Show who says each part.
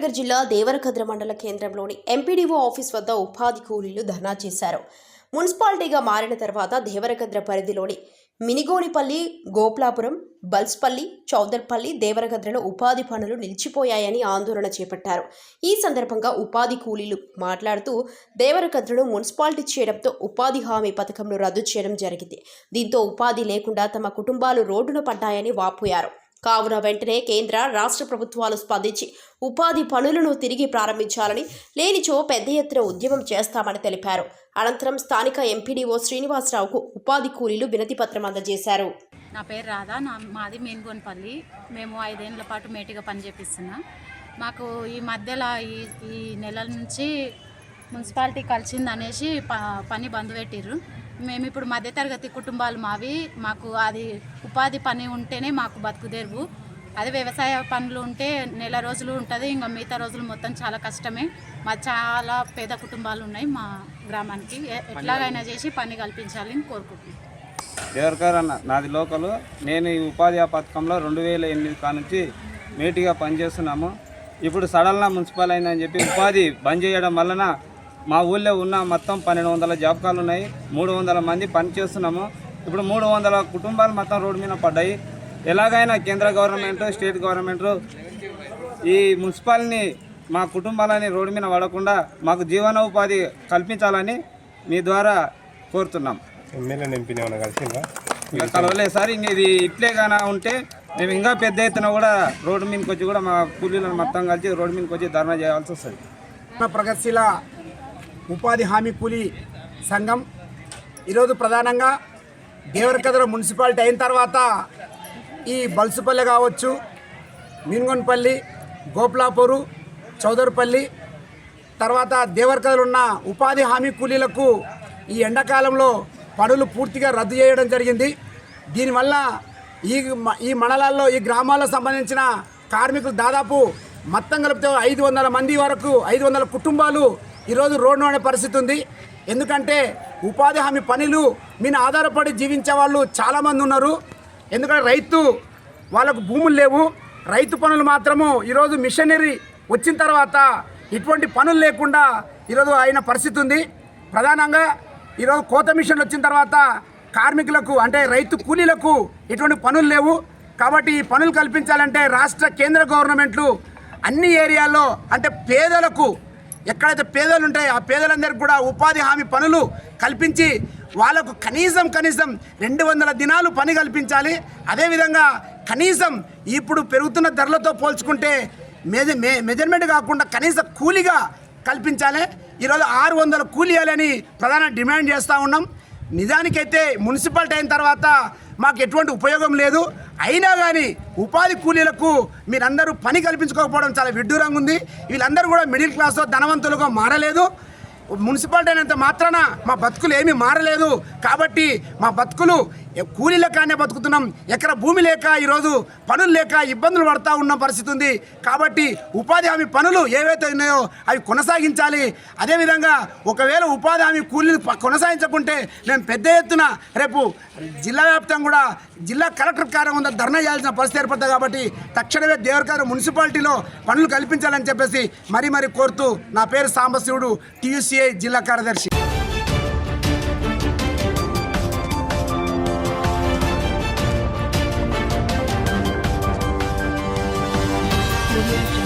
Speaker 1: కరీంనగర్ జిల్లా దేవరకద్ర మండల కేంద్రంలోని ఎంపీడీఓ ఆఫీస్ వద్ద ఉపాధి కూలీలు ధర్నా చేశారు. మున్సిపాలిటీగా మారిన తర్వాత దేవరకద్ర పరిధిలోని మినిగోనిపల్లి గోప్లాపురం బల్స్పల్లి చౌదర్పల్లి దేవరగద్రలో ఉపాధి పనులు నిలిచిపోయాయని ఆందోళన చేపట్టారు. ఈ సందర్భంగా ఉపాధి కూలీలు మాట్లాడుతూ దేవరగద్రను మున్సిపాలిటీ చేయడంతో ఉపాధి హామీ పథకంను రద్దు చేయడం జరిగింది. దీంతో ఉపాధి లేకుండా తమ కుటుంబాలు రోడ్డున పడ్డాయని వాపోయారు. కావున వెంటనే కేంద్ర రాష్ట్ర ప్రభుత్వాలు స్పందించి ఉపాధి పనులను తిరిగి ప్రారంభించాలని లేనిచో పెద్ద ఎత్తున ఉద్యమం చేస్తామని తెలిపారు. అనంతరం స్థానిక ఎంపీడీఓ శ్రీనివాసరావుకు ఉపాధి కూలీలు వినతిపత్రం అందజేశారు.
Speaker 2: నా పేరు రాధా నా మాది మేన్గోన్పల్లి. మేము ఐదేళ్ళ పాటు మేటిగా పని చేపిస్తున్నాం మాకు ఈ మధ్యలో ఈ ఈ నెలల నుంచి మున్సిపాలిటీ కలిసింది అనేసి ప పని బంద్ పెట్టిర్రు. మేము ఇప్పుడు మధ్యతరగతి కుటుంబాలు మావి. మాకు అది ఉపాధి పని ఉంటేనే మాకు బతుకుదేరువు అదే వ్యవసాయ పనులు ఉంటే నెల రోజులు ఉంటుంది. ఇంకా మిగతా రోజులు మొత్తం చాలా కష్టమే. మా చాలా పేద కుటుంబాలు ఉన్నాయి మా గ్రామానికి. ఎట్లాగైనా చేసి పని కల్పించాలని కోరుకుంటున్నాను
Speaker 3: దేవరకర్ అన్న? నాది లోకలు. నేను ఈ ఉపాధి పథకంలో రెండు వేల ఎనిమిది కానుంచి మేటిగా పనిచేస్తున్నాము. ఇప్పుడు సడన్గా మున్సిపల్ అయిందని చెప్పి ఉపాధి బంద్ చేయడం వలన మా ఊళ్ళో ఉన్న మొత్తం పన్నెండు వందల జాబకాలు ఉన్నాయి. మూడు వందల మంది పని చేస్తున్నాము. ఇప్పుడు మూడు వందల కుటుంబాలు మొత్తం రోడ్డు మీద పడ్డాయి. ఎలాగైనా కేంద్ర గవర్నమెంట్ స్టేట్ గవర్నమెంట్ ఈ మున్సిపాలిటీని మా కుటుంబాలని రోడ్డు మీద పడకుండా మాకు జీవనోపాధి కల్పించాలని మీ ద్వారా కోరుతున్నాం. కలవలేదు సార్. ఇంక ఇది ఇట్లే గాన ఉంటే మేము ఇంకా పెద్ద ఎత్తున కూడా రోడ్డు మీదకి వచ్చి కూడా మా కూలీలను మొత్తం కలిసి రోడ్డు మీదకి వచ్చి ధర్నా చేయాల్సి వస్తుంది.
Speaker 4: మన ప్రగతిశీల ఉపాధి హామీ కూలీ సంఘం. ఈరోజు ప్రధానంగా దేవరకద్ర మున్సిపాలిటీ అయిన తర్వాత ఈ బల్సుపల్లి కావచ్చు మిన్గొన్పల్లి గోప్లాపూరు చౌదరిపల్లి తర్వాత దేవరకథలు ఉన్న ఉపాధి హామీ కూలీలకు ఈ ఎండాకాలంలో పనులు పూర్తిగా రద్దు చేయడం జరిగింది. దీనివల్ల ఈ ఈ మండలాల్లో ఈ గ్రామాలకు సంబంధించిన కార్మికులు దాదాపు మొత్తం కలిపితే ఐదు వందల మంది వరకు ఐదు వందల కుటుంబాలు ఈరోజు రోడ్డు అనే పరిస్థితి ఉంది. ఎందుకంటే ఉపాధి హామీ పనులు మీద ఆధారపడి జీవించే వాళ్ళు చాలామంది ఉన్నారు. ఎందుకంటే రైతు వాళ్ళకు భూములు లేవు. రైతు పనులు మాత్రము ఈరోజు మిషనరీ వచ్చిన తర్వాత ఇటువంటి పనులు లేకుండా ఈరోజు అయిన పరిస్థితి ఉంది. ప్రధానంగా ఈరోజు కోత మిషన్లు వచ్చిన తర్వాత కార్మికులకు అంటే రైతు కూలీలకు ఎటువంటి పనులు లేవు. కాబట్టి ఈ పనులు కల్పించాలంటే రాష్ట్ర కేంద్ర గవర్నమెంట్లు అన్ని ఏరియాల్లో అంటే పేదలకు ఎక్కడైతే పేదలు ఉంటాయో ఆ పేదలందరికీ కూడా ఉపాధి హామీ పనులు కల్పించి వాళ్ళకు కనీసం కనీసం రెండు వందల దినాలు పని కల్పించాలి. అదేవిధంగా కనీసం ఇప్పుడు పెరుగుతున్న ధరలతో పోల్చుకుంటే మెజ మె మెజర్మెంట్ కాకుండా కనీస కూలీగా కల్పించాలి. ఈరోజు ఆరు వందల కూలీ ఇవ్వాలని ప్రధాన డిమాండ్ చేస్తూ ఉన్నాం. నిజానికైతే మున్సిపాలిటీ అయిన తర్వాత మాకు ఎటువంటి ఉపయోగం లేదు. అయినా కానీ ఉపాధి కూలీలకు మీరందరూ పని కల్పించుకోకపోవడం చాలా విడ్డూరంగా ఉంది. వీళ్ళందరూ కూడా మిడిల్ క్లాస్లో ధనవంతులుగా మారలేదు. మున్సిపాలిటీ అయినంత మాత్రాన మా బతుకులు ఏమీ మారలేదు. కాబట్టి మా బతుకులు కూలీల కానే బతుకుతున్నాం. ఎక్కడ భూమి లేక ఈరోజు పనులు లేక ఇబ్బందులు పడతా ఉన్న పరిస్థితి ఉంది. కాబట్టి ఉపాధి హామీ పనులు ఏవైతే ఉన్నాయో అవి కొనసాగించాలి. అదేవిధంగా ఒకవేళ ఉపాధి హామీ కూలీలు కొనసాగించకుంటే మేము పెద్ద ఎత్తున రేపు జిల్లా వ్యాప్తంగా కూడా జిల్లా కలెక్టర్ కార్యం ఉందా ధర్నా చేయాల్సిన పరిస్థితి ఏర్పడుతుంది కాబట్టి తక్షణమే దేవరకారు మున్సిపాలిటీలో పనులు కల్పించాలని చెప్పేసి మరీ మరీ కోరుతూ నా పేరు సాంబశివుడు ಸಿಎ ಜಿಲ್ಲಾ ಕಾರ್ಯದರ್ಶಿ
Speaker 5: Thank you.